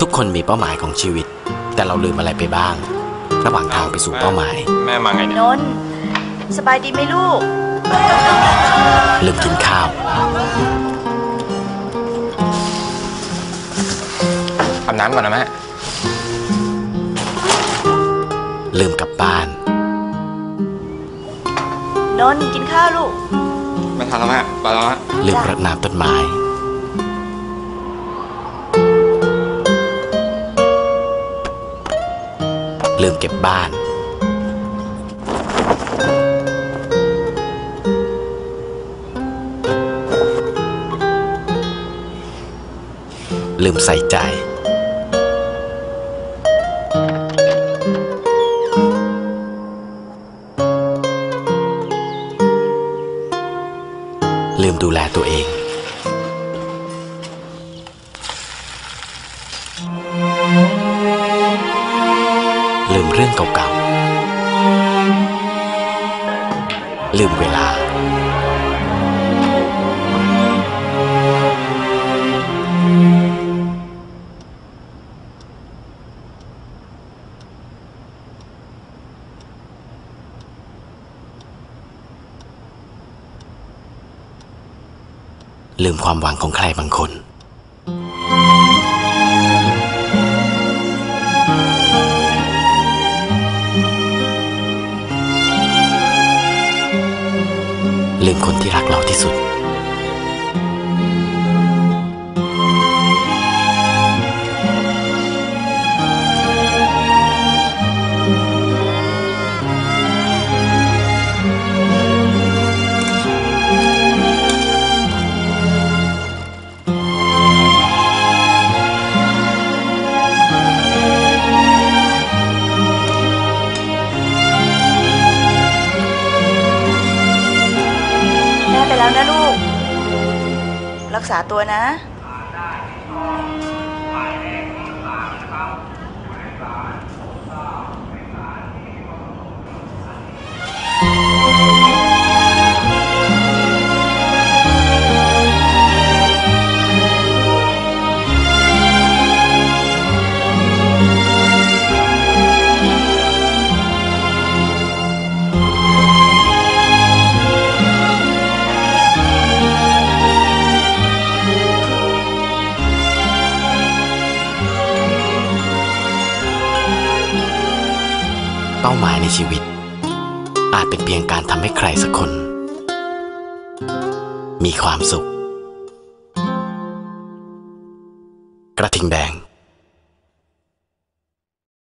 ทุกคนมีเป้าหมายของชีวิต แต่เราลืมอะไรไปบ้าง ระหว่างทางไปสู่เป้าหมาย แม่มาไงเนี่ยนนท์สบายดีไหมลูก ลืมกินข้าว อาบน้ำก่อนนะแม่ ลืมกลับบ้าน นนท์กินข้าวลูก ไม่ทันแล้วแม่ไปแล้วฮะ ลืมรดน้ำต้นไม้ ลืมเก็บบ้าน ลืมใส่ใจ ลืมดูแลตัวเอง ลืมเรื่องเก่าๆ ลืมเวลา ลืมความหวังของใครบางคน ลืมคนที่รักเราที่สุด รักษาตัวนะ ป้าหมายในชีวิต อาจเป็นเพียงการทำให้ใครสักคน มีความสุข กระทิงแดง